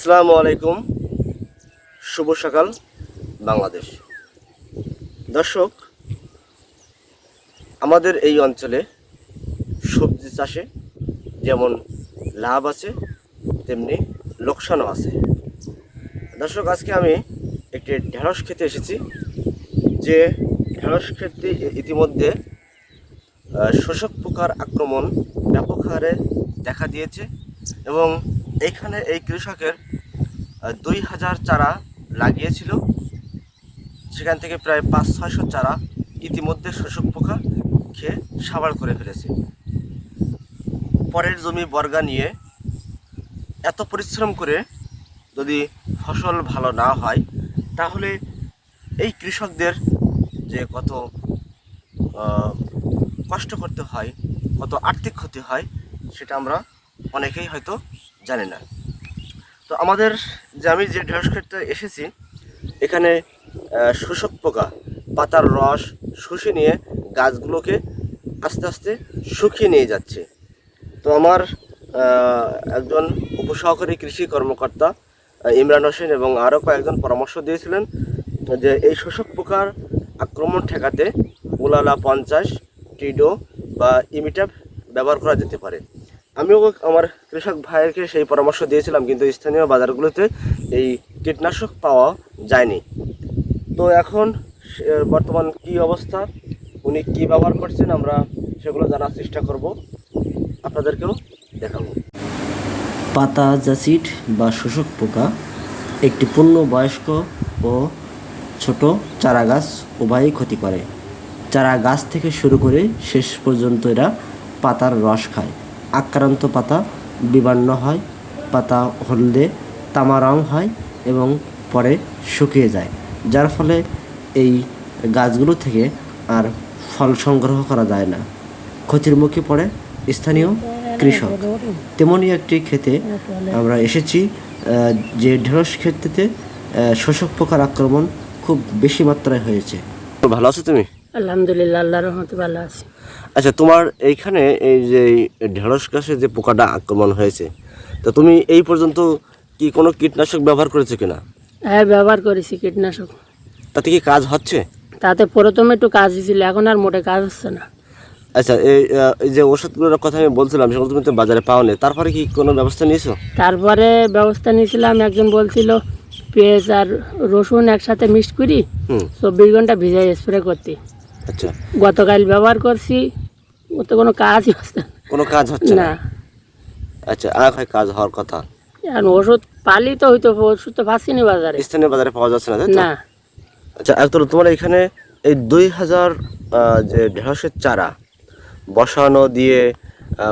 আসসালামু আলাইকুম। শুভ সকাল বাংলাদেশ। দর্শক, আমাদের এই অঞ্চলে সবজি চাষে যেমন লাভ আছে, তেমনি লোকসানও আছে। দর্শক, আজকে আমি একটি ঢেঁড়স খেতে এসেছি। যে ঢেঁড়স ক্ষেত্রে ইতিমধ্যে শোষক পোকার আক্রমণ ব্যাপক হারে দেখা দিয়েছে এবং এইখানে এই কৃষকের দুই হাজার চারা লাগিয়েছিল। সেখান থেকে প্রায় পাঁচ, ছয়শো চারা ইতিমধ্যে শোষক পোকা খেয়ে সাবার করে ফেলেছে। পরের জমি বর্গা নিয়ে এত পরিশ্রম করে যদি ফসল ভালো না হয়, তাহলে এই কৃষকদের যে কত কষ্ট করতে হয়, কত আর্থিক ক্ষতি হয়, সেটা আমরা অনেকেই হয়তো জানি না। তো আমাদের যে আমি যে ঢেঁড়স ক্ষেত্রে এসেছি, এখানে শোষক পোকা, পাতার রস, শুষে নিয়ে গাছগুলোকে আস্তে আস্তে শুকিয়ে নিয়ে যাচ্ছে। তো আমার একজন উপসহকারী কৃষি কর্মকর্তা ইমরান হোসেন এবং আরও কয়েকজন পরামর্শ দিয়েছিলেন যে এই শোষক পোকার আক্রমণ ঠেকাতে উলালা পঞ্চাশ, টিডো বা ইমিটাপ ব্যবহার করা যেতে পারে। আমিও আমার কৃষক ভাইয়েরকে সেই পরামর্শ দিয়েছিলাম, কিন্তু স্থানীয় বাজারগুলোতে এই কীটনাশক পাওয়া যায়নি। তো এখন বর্তমান কি অবস্থা, উনি কি ব্যবহার করছেন, আমরা সেগুলো জানার চেষ্টা করব। আপনাদেরকেও দেখাবো। পাতা, জাসিড বা শোষক পোকা, একটি পূর্ণ বয়স্ক ও ছোট চারা গাছ উভয়ই ক্ষতি করে। চারা গাছ থেকে শুরু করে শেষ পর্যন্ত এরা পাতার রস খায়। আক্রান্ত পাতা বিবর্ণ হয়, পাতা হলদে তামা রং হয় এবং পরে শুকিয়ে যায়, যার ফলে এই গাছগুলো থেকে আর ফল সংগ্রহ করা যায় না। ক্ষতির মুখে পড়ে স্থানীয় কৃষক। তেমনই একটি ক্ষেতে আমরা এসেছি যে ঢেঁড়স ক্ষেত্রেতে শোষক পোকার আক্রমণ খুব বেশি মাত্রায় হয়েছে। ভালো আছো তুমি? আলহামদুলিল্লাহ আল্লাহ রহমতে ভালো আছি। আচ্ছা তোমার এইখানে এই যে ঢেঁড়স গাছে যে পোকাটা আক্রমণ হয়েছে তো তুমি এই পর্যন্ত কি কোনো কীটনাশক ব্যবহার করেছ কিনা? হ্যাঁ ব্যবহার করেছি কীটনাশক। তাতে কি কাজ হচ্ছে? তাতে প্রথমে একটু কাজ হয়েছিল এখন আর মোটে কাজ হচ্ছে না। আচ্ছা এই যে ওষুধগুলোর কথা আমি বলছিলাম সেগুলো তুমি তো বাজারে পাও নি। তারপরে কি কোনো ব্যবস্থা নিয়েছো? তারপরে ব্যবস্থা নিয়েছিলাম একজন বলছিল পেঁয়াজ আর রসুন একসাথে মিক্সড করি চব্বিশ ঘণ্টা ভিজাই স্প্রে করতে। আচ্ছা। গতকাল ব্যবহার করছি ওতে কোনো কাজই হচ্ছে না। কোনো কাজ হচ্ছে না? আচ্ছা আর হয় কাজ হওয়ার কথা? এখন ওষুধ পালি তো হয়তো ওষুধ তো পাচ্ছি না বাজারে। স্থানীয় বাজারে পাওয়া যাচ্ছে না তো? না। আচ্ছা একদম তোমার এখানে এই দুই হাজার যে ঢেঁড়সের চারা বসানো দিয়ে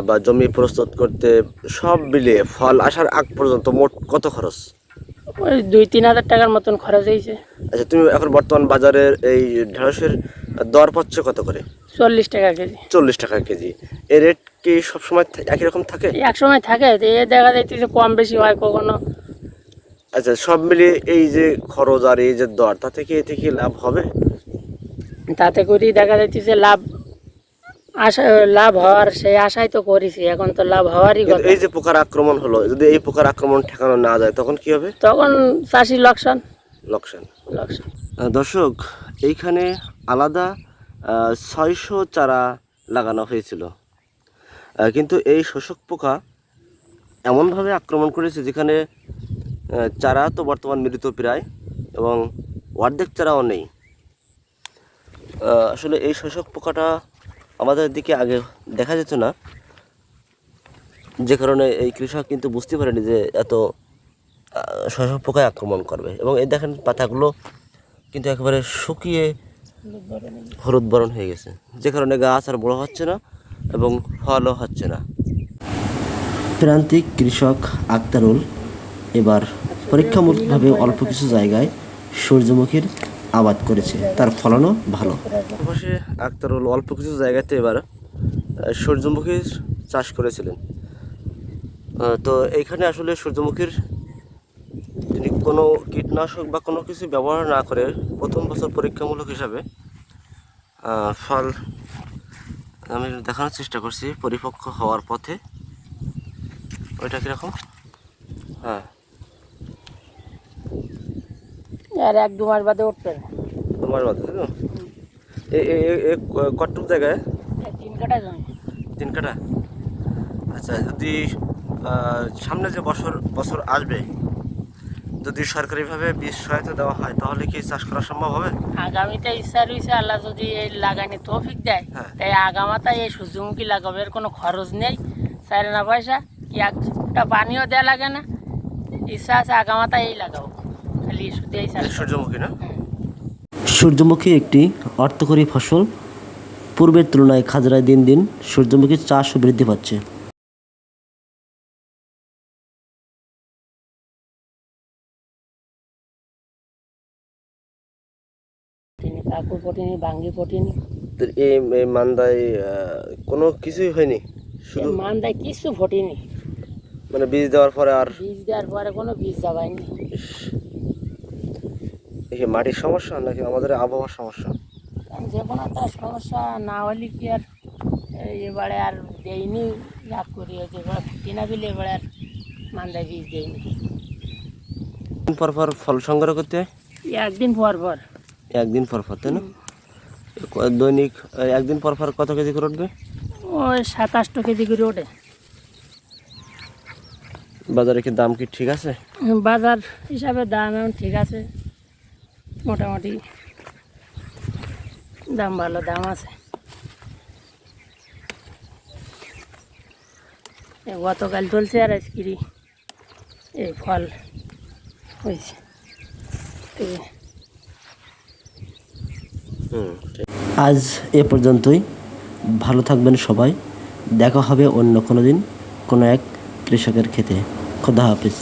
বা জমি প্রস্তুত করতে সব মিলিয়ে ফল আসার আগ পর্যন্ত মোট কত খরচ? ওই দুই তিন হাজার টাকার মতন খরচ হয়েছে। আচ্ছা তুমি এখন বর্তমান বাজারের এই ঢেঁড়সের দর পাচ্ছ কত করে? চল্লিশ টাকা কেজি। চল্লিশ টাকা কেজি। এই রেট কি সবসময় একই রকম থাকে? এক সময় থাকে এ দেখা যাইতেছে কম বেশি হয় কখনো। আচ্ছা সব মিলিয়ে এই যে খরচ আর এই যে দর তাতে কি এতে কি লাভ হবে? তাতে করেই দেখা যাইতেছে লাভ আশা লাভ হওয়ার সেই আশাই তো করেছি এখন তো লাভ হওয়ারই কথা। এই যে পোকার আক্রমণ হলো যদি এই পোকার আক্রমণ ঠেকানো না যায় তখন কি হবে? তখন চাষি লোকসান। লোকসান। লোকসান। দর্শক এইখানে আলাদা ছয়শো চারা লাগানো হয়েছিল। কিন্তু এই শোষক পোকা এমনভাবে আক্রমণ করেছে যেখানে চারা তো বর্তমান মৃত প্রায় এবং অর্ধেক চারাও নেই। আসলে এই শোষক পোকাটা আমাদের দিকে আগে দেখা যেত না। যে কারণে এই কৃষক কিন্তু বুঝতে পারেনি যে এত শোষক পোকায় আক্রমণ করবে। এবং এই দেখেন পাতাগুলো কিন্তু একেবারে শুকিয়ে হলুদ বরণ হয়ে গেছে। যে কারণে গাছ আর বড় হচ্ছে না এবং ফলও হচ্ছে না। প্রান্তিক কৃষক আক্তারুল এবার পরীক্ষামূলকভাবে অল্প কিছু জায়গায় সূর্যমুখীর আবাদ করেছে। তার ফলনও ভালো। পাশে আক্তারুল অল্প কিছু জায়গাতে এবার সূর্যমুখীর চাষ করেছিলেন। তো এইখানে আসলে সূর্যমুখীর তিনি কোনো কীটনাশক বা কোনো কিছু ব্যবহার না করে, প্রথম বছর পরীক্ষামূলক হিসাবে ফল আমি দেখানোর চেষ্টা করছি, পরিপক্ক হওয়ার পথে। ওইটা কীরকম? হ্যাঁ। আর এক দু মাস বাদে উঠবে না। তোমার মতো তাই তো? এ এ- এ- এ ক- কতটুক জায়গায়? তিন কাটা জমি। তিন কাটা আচ্ছা যদি সামনে যে বছর বছর আসবে যদি সরকারিভাবে বীজ সহায়তা দেওয়া হয় তাহলে কি চাষ করা সম্ভব হবে? আগামীতে ইচ্ছা রয়েছে আল্লাহ যদি এই লাগানি তৌফিক দেয় হ্যাঁ। তাই আগামাতা এই সূর্যমুখী লাগাবো এর কোনো খরচ নেই। চাইল না পয়সা কি একটা পানিও দেওয়া লাগে না। ইচ্ছা আছে আগামাতা এই লাগাবো। সূর্যমুখী না? সূর্যমুখী একটি অর্থকরী ফসল। পূর্বের তুলনায় খাজরায় দিন দিন সূর্যমুখীর চাষও বৃদ্ধি পাচ্ছে। তিনি পটিনি বাঙ্গি পটিনি। এই এই মান্দায় আহ, কোনো কিছুই হয়নি? শুধু মান দেয় কিছু ফটিনি। মানে বীজ দেওয়ার পরে আর বীজ দেওয়ার পরে কোনো বীজ যাবায়নি এই মাটির সমস্যা নাকি আমাদের আবহাওয়ার সমস্যা? যে কোনো একটা সমস্যা না হলে কি আর এবারে আর দেয়নি লাভ করি হয়েছে এবারে ফুটি না দিলে এবারে আর মান্দায় বীজ দেয়নি। পর পর ফল সংগ্রহ করতে হয়? একদিন পর পর। একদিন পর পর তাই না? দৈনিক একদিন পর পর কত কেজি করে উঠবে? ওই সাতাশটা কেজি করে ওঠে। বাজারে কি দাম কি ঠিক আছে? বাজার হিসাবে দাম এখন ঠিক আছে। মোটামুটি দাম ভালো দাম আছে। এই গতকাল চলছে আর আজকেরই এই ফল হয়েছে। আজ এ পর্যন্তই। ভালো থাকবেন সবাই। দেখা হবে অন্য কোনো দিন কোনো এক কৃষকের খেতে। খোদা হাফিজ।